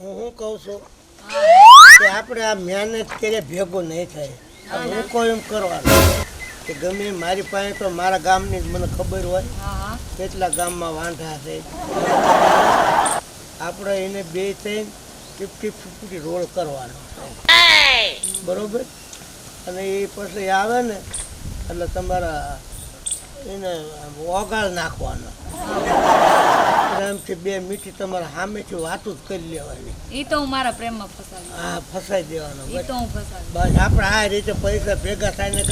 હું શું કહું છું? કે આપણે આ મહેનત કરીએ ભેગું નહીં થાય. હું કોઈ એમ કરવાનું કે ગમે મારી પાસે તો મારા ગામની મને ખબર હોય કેટલા ગામમાં વાંધા છે. આપણે એને બે થઈને ફિફ્ટી ફિફ્ટી રોલ કરવાનો બરોબર? અને એ પછી આવે ને એટલે તમારા એને ઓગાળ નાખવાનો. પ્રેમથી બે મીઠી તમારા સામેથી વાતું જ કરી લેવાની. એ તો હું મારા પ્રેમમાં ફસાવી. હા ફસાઈ દેવાનો. એ તો હું ફસાવી. બસ આપણે આ રીતે પૈસા ભેગા થાય ને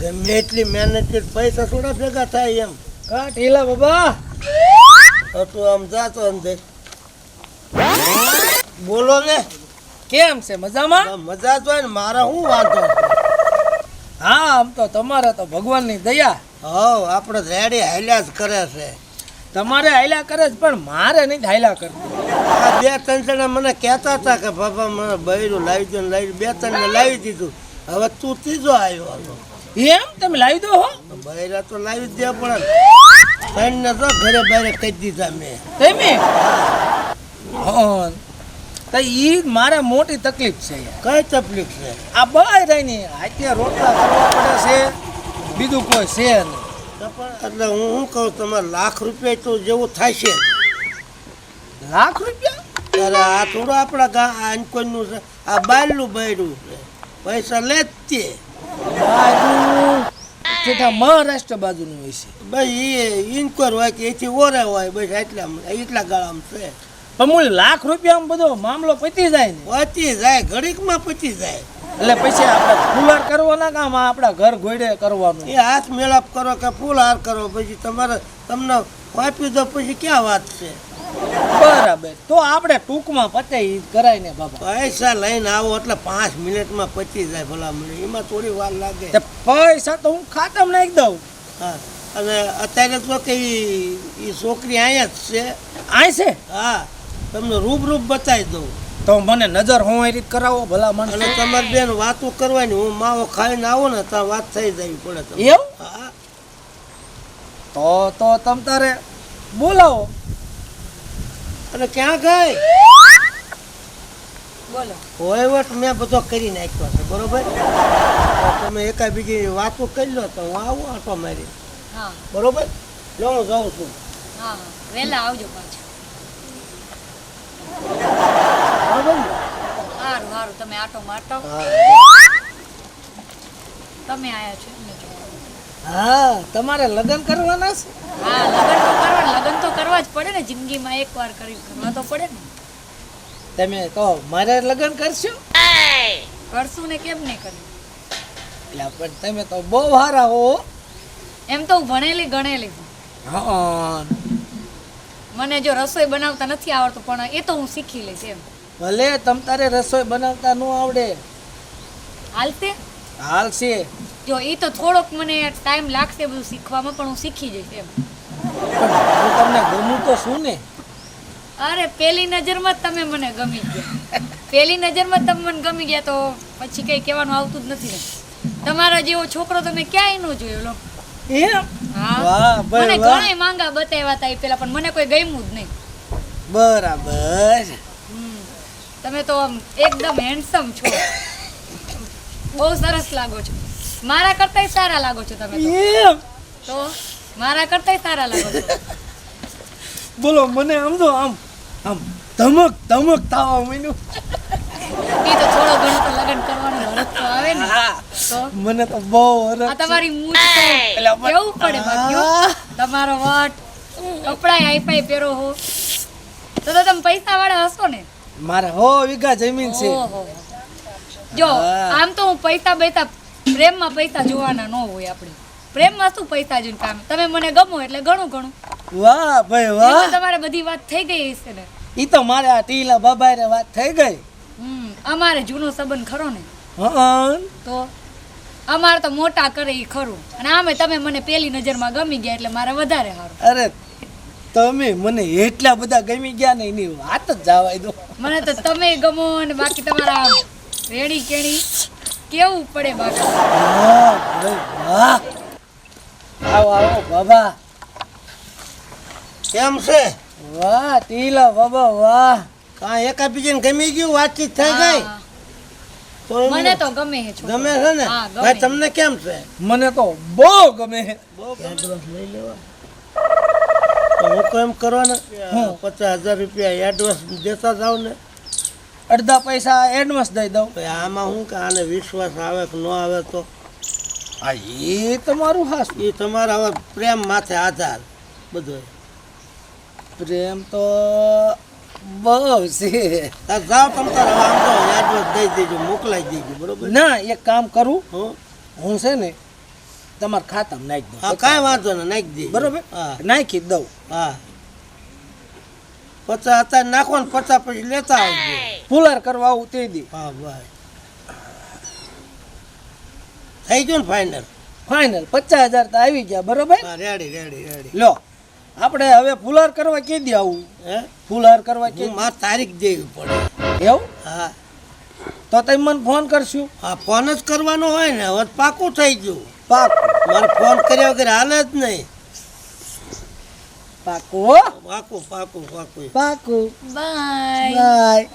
ગમે એટલી મહેનત કરી પૈસા થોડા ભેગા થાય એમ. કા ઢીલા બાબા. તો તું આમ જાતો અંદર બોલો ને. કેમ છે? મજામાં? મજા તો ને. મારા શું વાંધો? હા આમ તો તમારે તો ભગવાનની દયા. હવ આપણે રેડી હાલ્યા જ કરે છે. તમારે હાયલા કરે છે પણ મારે નહીં હાયલા કરતું. આ બે ત્રણ જણા મને કહેતા હતા કે બાબા મને બૈરું લાવી દો ને લાવી બે ત્રણ લાવી દીધું. હવે તું ત્રીજો આવ્યો હતો એમ? તમે લાવી દો હો. બૈરા તો લાવી દે પણ ત્રણ ને તો ઘરે બહારે કહી દીધા મેં. તમે હા તો એ મારે મોટી તકલીફ છે. કઈ તકલીફ છે? આ બાય રહીને હાથે રોટલા કરવા પડે છે બીજું કોઈ છે નહીં. એટલે હું શું કહું તમારે લાખ રૂપિયા તો જેવું થાય છે. લાખ રૂપિયા? ત્યારે આ થોડું આપણા ગા આ કોઈનું છે. આ બાયલું બૈરું છે. પૈસા લે જ તે. મહારાષ્ટ્ર બાજુનું હોય છે. ભાઈ એ ઇન્કર હોય કે એથી ઓરે હોય બસ એટલા એટલા ગાળામાં છે. પણ મૂળ લાખ રૂપિયામાં બધો મામલો પતી જાય ને. પતી જાય ઘડીકમાં પતી જાય. એટલે પછી આપણે ફુલાર કરવાના કામ આ આપણા ઘર ઘોડે કરવાનું? એ હાથ મેળાપ કરો કે ફૂલ હાર કરો પછી તમારે તમને વાપી દો પછી ક્યાં વાત છે? બરાબર. તો આપણે ટૂંકમાં પતે ઈ કરાય ને બાબા. પૈસા લઈને આવો એટલે પાંચ મિનિટમાં પચી જાય ભલા મને. એમાં થોડી વાર લાગે. પૈસા તો હું ખાતમ નાખી દઉં. હા. અને અત્યારે તો કે એ છોકરી અહીંયા જ છે. આય છે? હા. તમને રૂબરૂપ બતાવી દઉં. તો મને નજર હું એ રીત કરાવો ભલા મને એટલે તમારી બેન વાતો કરવાની હું માવો ખાઈને આવો ને તો વાત થઈ જવી પડે તમે એવું? હા. તો તો તમ તારે બોલાવો. અને ક્યાં ગઈ? બોલો. વહીવટ મેં બધો કરી નાખ્યો છે બરોબર? તમે એકા બીજી વાતો કરી લો તો હું આવું આટો મારી હા. બરોબર? લો હું જાઉં છું. હા હા. વહેલા આવજો પાછા બરોબર ને સારું સારું તમે આટો માટો તમે આયા છો હા તમારે લગ્ન કરવાના છે? હા લગ્ન તો કરવા લગ્ન તો કરવા જ પડે ને જિંદગીમાં એકવાર કરી કરવા તો પડે ને. તમે કહો મારે લગ્ન કરશો? કરશું ને કેમ નહીં કર્યું એટલે પણ તમે તો બહુ સારા હો. એમ તો હું ભણેલી ગણેલી હા. મને જો રસોઈ બનાવતા નથી આવડતું પણ એ તો હું શીખી લઈશ એમ. ભલે તમ તારે રસોઈ બનાવતા ન આવડે. હાલશે હાલ જો એ તો થોડોક મને ટાઈમ લાગશે બધું શીખવામાં પણ હું શીખી જઈશ એમ. હું તમને ગમું તો શું ને? અરે પેલી નજરમાં તમે મને ગમી ગયા. પેલી નજરમાં તમે મને ગમી ગયા તો પછી કઈ કહેવાનું આવતું જ નથી ને. તમારા જેવો છોકરો તમે ક્યાંય ન જોયો લો. એમ? હા. મને ઘણા માંગા બતાવ્યા હતા એ પેલા પણ મને કોઈ ગમ્યું જ નહીં. બરાબર. તમે તો આમ એકદમ હેન્ડસમ છો. બહુ સરસ લાગો છો. મારા કરતાંય સારા લાગો છો તમે તો. મારા કરતાંય સારા લાગો છો. બોલો મને આમ તો આમ આમ ધમક ધમક તાવ માંડ્યું. એ તો થોડો ઘણો તો લગન કરવાનો હરખ તો આવે ને. તો? મને તો બહુ આ હરખ તમારી મૂડ એટલે કેવું પડે બાકી તમારો વટ કપડાય આઈફાઈ પહેરો હો. તો તો તમે પૈસા વાળા હશો ને. મારે હો વીઘા જમીન છે. જો આમ તો હું પૈસા પૈસા પ્રેમમાં પૈસા જોવાના ન હોય આપણે. પ્રેમમાં શું પૈસા જોઈને કામ? તમે મને ગમો એટલે ઘણું ઘણું વાહ ભાઈ વાહ. તમારે બધી વાત થઈ ગઈ હશે ને. ઈ તો મારે આ ટીલા બાબારે વાત થઈ ગઈ. હમ અમારે જૂનો સંબંધ ખરો ને. હા. તો અમારે તો મોટા કરે એ ખરું. અને આમે તમે મને પેલી નજરમાં ગમી ગયા એટલે મારે વધારે સારું અરે તમે મને એટલા બધા ગમી ગયા ને એની વાત જ જવાય દો. મને તો તમે ગમો ને બાકી તમારા રેડી કેણી કેવું પડે બાકી? વાહ આવો આવો બાબા. કેમ છે? વાહ ટીલા બાબા વાહ. કાં એકાબીજાને ગમી ગયું? વાતચીત થઈ ગઈ? મને તો ગમે છે ગમે છે ને? ભાઈ તમને કેમ છે? મને તો બહુ ગમે બહુ લઈ લેવા. હું તો એમ કરો ને પચાસ હજાર રૂપિયા એડવાન્સ દેતા જાવ ને. અડધા પૈસા એડવાન્સ દઈ દઉં. આમાં શું કે આને વિશ્વાસ આવે કે ન આવે તો? હા એ તમારું હાસ. એ તમારા હવે પ્રેમ માથે આધાર બધો પ્રેમ તો બહુ છે. જાઓ તમે તાર આમ તો એડવાન્સ દઈ દેજો મોકલાઈ દેજો બરોબર? ના એક કામ કરું. હું. હું છે ને તમારા ખાતામાં નાખી દઉં. હા કાંઈ વાંધો ને નાખી દે બરોબર? હા. નાખી દઉં. હા. પચાસ અત્યારે નાખો ને પચાસ પછી લેતા આવજો. ફુલાર કરવા આવું તે દી. હા ભાઈ. થઈ ગયું ને ફાઇનલ ફાઇનલ પચાસ હજાર તો આવી ગયા બરોબર? રેડી રેડી રેડી લો આપણે હવે ફુલાર કરવા કે દી આવું? હે? ફુલાર કરવા કે હું તારીખ દેવી પડે. એવું? હા. તો તમે મને ફોન કરશું? હા ફોન જ કરવાનો હોય ને હવે પાકું થઈ ગયું. પાક. મારે ફોન કર્યા વગર હાલે જ નહીં. પાકું હો. પાકું પાકું પાકું. પાકું. બાય. બાય.